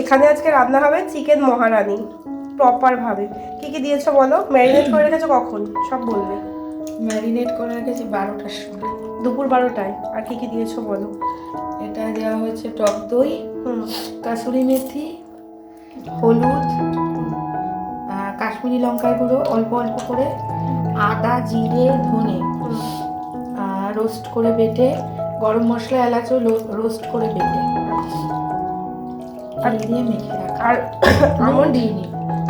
এখানে আজকে রান্না হবে চিকেন মহারানি প্রপার ভাবে। কি কি দিয়েছ বলো? ম্যারিনেট করে রেখেছো কখন? সব বলবে। ম্যারিনেট করে রেখেছি বারোটার সময়। দুপুর বারোটায়। আর কি কি দিয়েছ বলো? এটা দেওয়া হয়েছে টক দই কাসুরি মেথি হলুদ কাশ্মীরি লঙ্কার গুঁড়ো অল্প অল্প করে আদা জিরে ধনে রোস্ট করে বেটে গরম মশলা এলাচও রোস্ট করে বেটে। আর দিয়ে মেখে রাখা? আর আমন্ড আমন্ড দিইনি।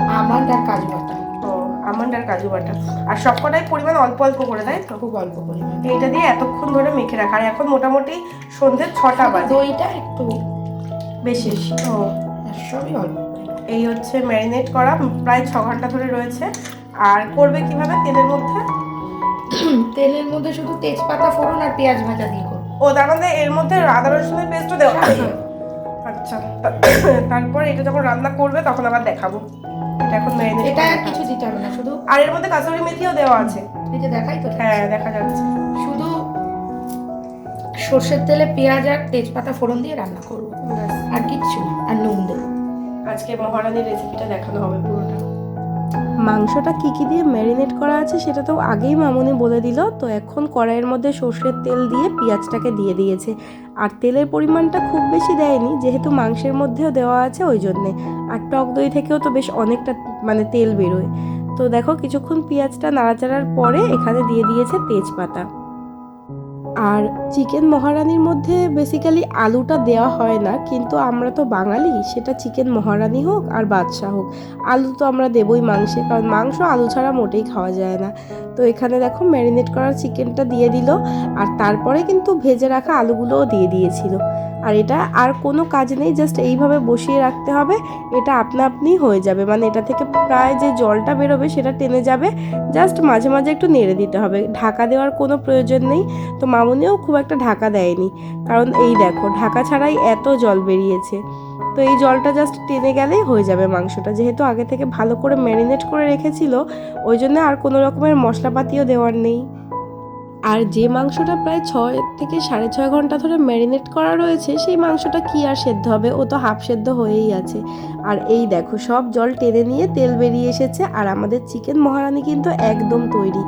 আমন্ড আর কাজু বাটা। ও আমন্ড আর কাজু বাটা। আর সবকটাই পরিমাণ অল্প অল্প করে তাই তো? খুব অল্প পরিমাণে। এইটা দিয়ে এতক্ষণ ধরে মেখে রাখা। আর এখন মোটামুটি সন্ধ্যে ছটা বাজে। দইটা একটু বেশি ও সবই অল্প এই হচ্ছে ম্যারিনেট করা। প্রায় ছ ঘণ্টা ধরে রয়েছে। আর করবে কীভাবে তেলের মধ্যে? তেলের মধ্যে শুধু তেজপাতা ফোড়ন আর পেঁয়াজ ভাজা দিয়ে করব। ও তার মধ্যে এর মধ্যে আদা রসুনের পেস্টও দেওয়া আচ্ছা তারপর এটা যখন রান্না করবে তখন আবার দেখাবো। এটা এখন ম্যারিনেট এটা আর কিছু দিতে হবে না শুধু আর এর মধ্যে কাসুরি মেথিও দেওয়া আছে। এই যে দেখাই তো। হ্যাঁ দেখা যাচ্ছে। শুধু সর্ষের তেলে পেঁয়াজ আর তেজপাতা ফোড়ন দিয়ে রান্না করব। আর কিচ্ছু না আর নুন দেবো। আজকে মহারানীর রেসিপিটা দেখানো হবে পুরোটা। মাংসটা কী কী দিয়ে ম্যারিনেট করা আছে সেটা তো আগেই মামুনি বলে দিল। তো এখন কড়াইয়ের মধ্যে সর্ষের তেল দিয়ে পেঁয়াজটাকে দিয়ে দিয়েছে। আর তেলের পরিমাণটা খুব বেশি দেয়নি, যেহেতু মাংসের মধ্যেও দেওয়া আছে ওই জন্যে। আর টক দই থেকেও তো বেশ অনেকটা মানে তেল বেরোয়। তো দেখো কিছুক্ষণ পেঁয়াজটা নাড়াচাড়ার পরে এখানে দিয়ে দিয়েছে তেজপাতা। আর চিকেন মহারানির মধ্যে বেসিক্যালি আলুটা দেওয়া হয় না, কিন্তু আমরা তো বাঙালি, সেটা চিকেন মহারানি হোক আর বাদশাহ হোক, আলু তো আমরা দেবই মাংসে, কারণ মাংস আলু ছাড়া মোটেই খাওয়া যায় না। তো এখানে দেখো ম্যারিনেট করা চিকেনটা দিয়ে দিল, আর তারপরে কিন্তু ভেজে রাখা আলুগুলোও দিয়ে দিয়েছিল। আর এটা আর কোনো কাজ নেই জাস্ট এইভাবে বসিয়ে রাখতে হবে, এটা আপনা আপনি হয়ে যাবে। মানে এটা থেকে প্রায় যে জলটা বেরোবে সেটা টেনে যাবে জাস্ট মাঝে মাঝে একটু নেড়ে দিতে হবে। ঢাকা দেওয়ার কোনো প্রয়োজন নেই, তো মামুনিও খুব একটা ঢাকা দেয়নি। কারণ এই দেখো, ঢাকা ছাড়াই এত জল বেরিয়েছে। তো এই জলটা জাস্ট টেনে গেলেই হয়ে যাবে মাংসটা। যেহেতু আগে থেকে ভালো করে ম্যারিনেট করে রেখেছিল, ওই জন্য আর কোনো রকমের মশলাপাতিও দেওয়ার নেই। আর যে মাংসটা প্রায় ছয় থেকে সাড়ে ছয় ঘণ্টা ধরে ম্যারিনেট করা রয়েছে, সেই মাংসটা কি আর সেদ্ধ হবে? ও তো হাফ সেদ্ধ হয়েই আছে। আর এই দেখো, সব জল টেনে নিয়ে তেল বেরিয়ে এসেছে আর আমাদের চিকেন মহারানি কিন্তু একদম তৈরি।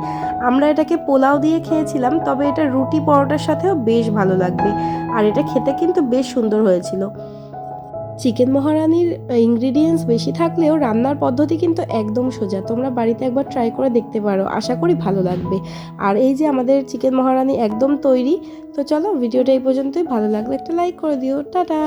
আমরা এটাকে পোলাও দিয়ে খেয়েছিলাম, তবে এটা রুটি পরোটার সাথেও বেশ ভালো লাগবে। আর এটা খেতে কিন্তু বেশ সুন্দর হয়েছিল। চিকেন মহারানির ইনগ্রিডিয়েন্টস বেশি থাকলেও রান্নার পদ্ধতি কিন্তু একদম সোজা। তোমরা বাড়িতে একবার ট্রাই করে দেখতে পারো। আশা করি ভালো লাগবে। আর এই যে আমাদের চিকেন মহারানি একদম তৈরি, তো চলো ভিডিওটা এই পর্যন্তই। ভালো লাগলে একটা লাইক করে দিও। টাটা!